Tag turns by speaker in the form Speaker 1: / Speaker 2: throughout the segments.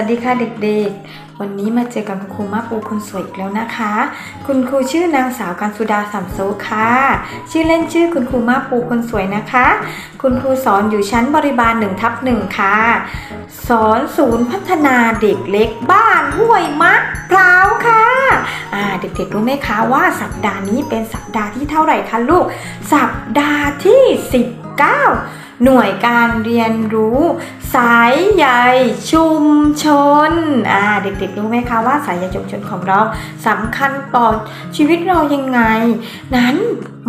Speaker 1: วัสดีค่ะเด็กๆ วันนี้มาเจอกับคุณครูมาปูคนสวยอีกแล้วนะคะ คุณครูชื่อนางสาวการสุดาสัมโซค่ะ ชื่อเล่นชื่อคุณครูมาปูคนสวยนะคะ คุณครูสอนอยู่ชั้นบริบาลหนึ่งทับหนึ่งค่ะ สอนศูนย์พัฒนาเด็กเล็กบ้านห้วยมะพร้าวค่ะอ่าเด็กๆรู้ไหมคะว่าสัปดาห์นี้เป็นสัปดาห์ที่เท่าไหร่คะลูก สัปดาห์ที่ 19 หน่วยการเรียนรู้ สายใยชุมชนอ่าเด็กๆรู้ไหมคะว่าสายใยชุมชนของเราสำคัญต่อชีวิตเรายังไง นั้น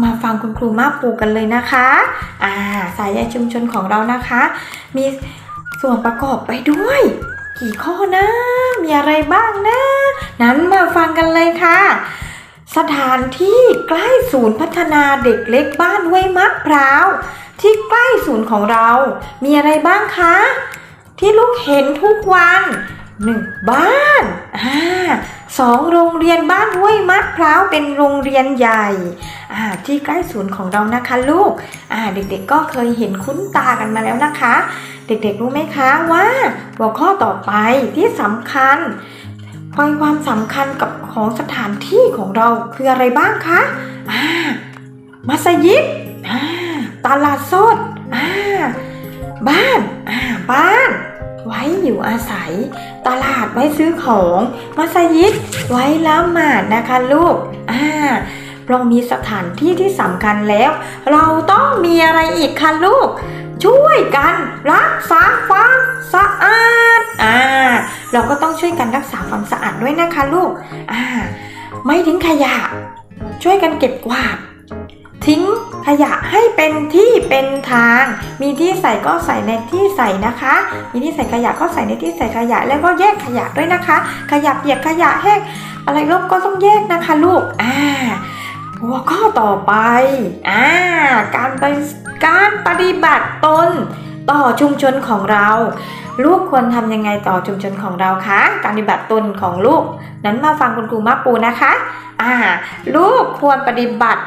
Speaker 1: มาฟังคุณครูมาปูกันเลยนะคะอ่าสายใยชุมชนของเรานะคะ มีส่วนประกอบไปด้วย กี่ข้อนะ มีอะไรบ้างนะ นั้นมาฟังกันเลยค่ะสถานที่ใกล้ศูนย์พัฒนาเด็กเล็กบ้านห้วยมะพร้าว ที่ใกล้ศูนย์ของเรา มีอะไรบ้างคะ ที่ลูกเห็นทุกวันหนึ่งบ้านอ่าสองโรงเรียนบ้านห้วยมะพร้าวเป็นโรงเรียนใหญ่อ่าที่ใกล้ศูนย์ของเรานะคะลูกอ่าเด็กๆก็เคยเห็นคุ้นตากันมาแล้วนะคะ เด็กๆรู้ไหมคะว่าหัวข้อต่อไปที่สำคัญคอยความสำคัญกับของสถานที่ของเราคืออะไรบ้างคะอ่ามัสยิดอ่า ตลาดสดอ่าบ้านอ่าบ้าน ไว้อยู่อาศัย ตลาดไว้ซื้อของมัสยิดไว้ละหมาดนะคะลูกอ่าเรามีสถานที่ที่สำคัญแล้ว เราต้องมีอะไรอีกคะลูก ช่วยกันรักษาความสะอาดอ่าเราก็ต้องช่วยกันรักษาความสะอาดด้วยนะคะลูกอ่าไม่ทิ้งขยะ ช่วยกันเก็บกวาด ทิ้ง ขยะให้เป็นที่เป็นทาง มีที่ใส่ก็ใส่ในที่ใส่นะคะ มีที่ใส่ขยะก็ใส่ในที่ใส่ขยะ แล้วก็แยกขยะด้วยนะคะ ขยะเปียกขยะแห้งอะไรลบก็ต้องแยกนะคะลูก อ่า หัวข้อต่อไป อ่า การไปการปฏิบัติตนต่อชุมชนของเรา ลูกควรทำยังไงต่อชุมชนของเราคะ การปฏิบัติตนของลูก นั้นมาฟังคุณครูมาปูนะคะ อ่า ลูกควรปฏิบัติ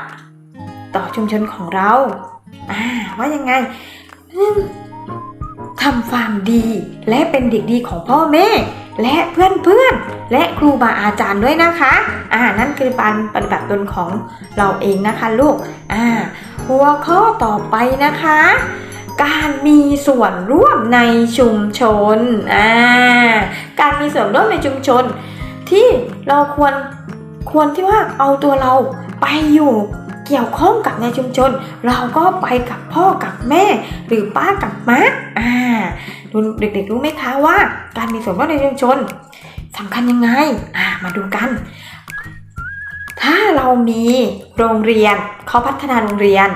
Speaker 1: ต่อชุมชนของเรา อ่า ว่ายังไงทำความดีและเป็นเด็กดีของพ่อแม่ และเพื่อนเพื่อนๆและครูบาอาจารย์ด้วยนะคะ อ่า นั่นคือการปฏิบัติตนของเราเองนะคะลูก อ่า หัวข้อต่อไปนะคะ การมีส่วนร่วมในชุมชน อ่า การมีส่วนร่วมในชุมชน ที่เราควรควรที่ว่าเอาตัวเราไปอยู่ เกี่ยวข้องกับในชุมชน เราก็ไปกับพ่อกับแม่ หรือป้ากับม้าอ่าดูเด็กๆรู้ไหมคะว่า การมีส่วนร่วมในชุมชนสำคัญยังไงอ่ามาดูกัน ถ้าเรามีโรงเรียนเขาพัฒนาโรงเรียน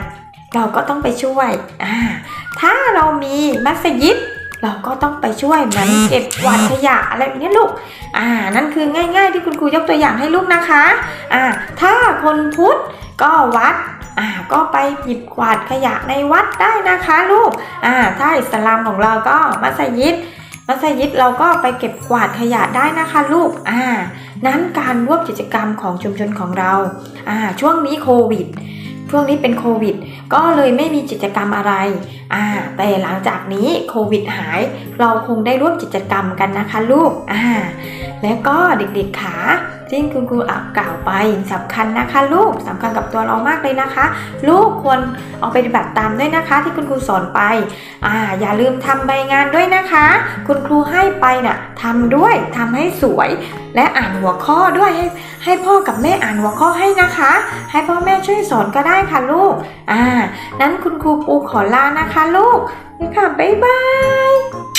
Speaker 1: เราก็ต้องไปช่วยอ่าถ้าเรามีมัสยิดเราก็ต้องไปช่วยเหมือนเก็บกวาดขยะอะไรแบบนี้ลูก อ่า นั่นคือง่าย ๆ ที่คุณครูยกตัวอย่างให้ลูกนะคะ อ่า ถ้าคนพุทธ ก็วัดอ่าก็ไปหยิบกวาดขยะในวัดได้นะคะลูกอ่าถ้าอิสลามของเราก็มัสยิด มัสยิดเราก็ไปเก็บกวาดขยะได้นะคะลูกอ่านั้นการร่วมกิจกรรมของชุมชนของเราอ่าช่วงนี้โควิดช่วงนี้เป็นโควิด ก็เลยไม่มีกิจกรรมอะไร อ่า แต่หลังจากนี้โควิดหาย เราคงได้ร่วมกิจกรรมกันนะคะลูก อ่า แล้วก็เด็กๆขา ที่คุณครูอะกล่าวไปสำคัญนะคะ ลูกสำคัญกับตัวเรามากเลยนะคะ ลูกควรเอาไปปฏิบัติตามด้วยนะคะ ที่คุณครูสอนไปอ่าอย่าลืมทำใบงานด้วยนะคะ คุณครูให้ไปน่ะทำด้วยทำให้สวย และอ่านหัวข้อด้วยให้ให้พ่อกับแม่อ่านหัวข้อให้นะคะ ให้พ่อแม่ช่วยสอนก็ได้ค่ะลูกอ่านั้นคุณครูปูขอลานะคะ ลูกนี่ค่ะบ๊ายบาย